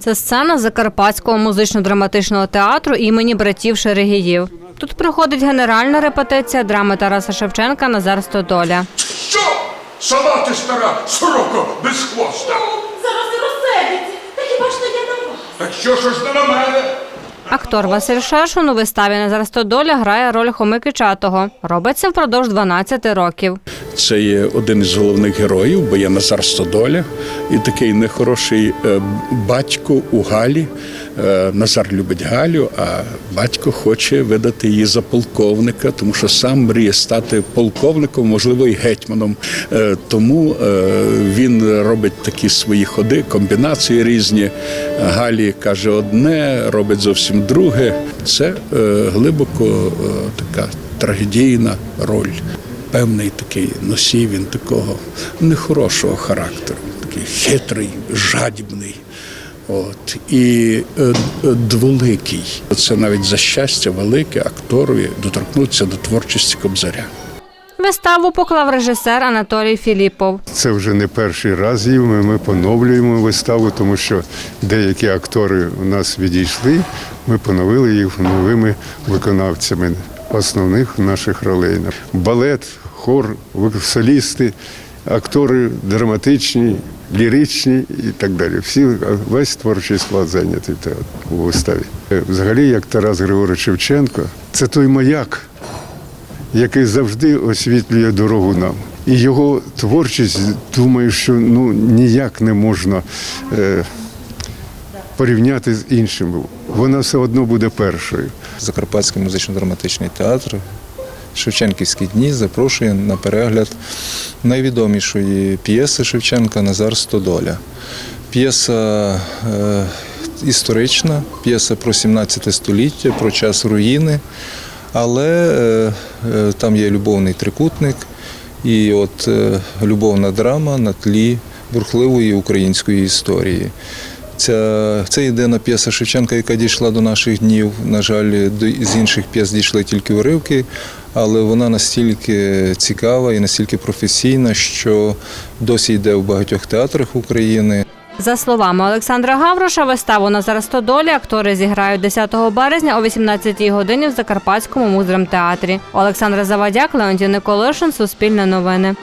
Це сцена Закарпатського музично-драматичного театру імені братів Шерегіїв. Тут проходить генеральна репетиція драми Тараса Шевченка Назар Стодоля. Що? Сама ти стара, сороко без хвоста. Зараз не розсердиться. Та хіба ж то я на вас? Так що ж ж на мене? Актор Василь Шершун у виставі Назар доля» грає роль Хоми Чатого. Робиться впродовж 12 років. Це є один із головних героїв, бо є Назар Стодоля і такий нехороший е, батько у Галі. Е, Назар любить Галю, а батько хоче видати її за полковника, тому що сам мріє стати полковником, можливо, і гетьманом. Е, Тому е, він робить такі свої ходи, комбінації різні. Галі каже одне, робить зовсім друге. Це глибоко така трагедійна роль певний такий носій він такого нехорошого характеру, такий хитрий, жадібний. От і е, е, дволикий. Це навіть за щастя велике акторові доторкнутися до творчості Кобзаря. Виставу поклав режисер Анатолій Філіпов. Це вже не перший раз її ми, ми поновлюємо виставу, тому що деякі актори у нас відійшли. Ми поновили їх новими виконавцями основних наших ролей. Балет, хор, солісти, актори драматичні, ліричні і так далі. Всі весь творчий склад зайнятий в театрі, у виставі. Е, Взагалі, як Тарас Григорович Шевченко, це той маяк, який завжди освітлює дорогу нам. І його творчість, думаю, що ну ніяк не можна е, порівняти з іншим. Вона все одно буде першою. Закарпатський музично-драматичний театр Шевченківські дні запрошує на перегляд найвідомішої п'єси Шевченка Назар Стодоля. П'єса е, історична, п'єса про 17 століття, про час руїни, але е, е, там є любовний трикутник і от любовна драма на тлі бурхливої української історії. Ця, це єдина п'єса Шевченка, яка дійшла до наших днів. На жаль, з інших п'єс дійшли тільки уривки, але вона настільки цікава і настільки професійна, що досі йде в багатьох театрах України. За словами Олександра Гавроша, виставу Назар Стодоля актори зіграють 10 березня о 18-й годині в Закарпатському муздрамтеатрі. Олександра Завадяк, Леонтій Николишин, Суспільне новини.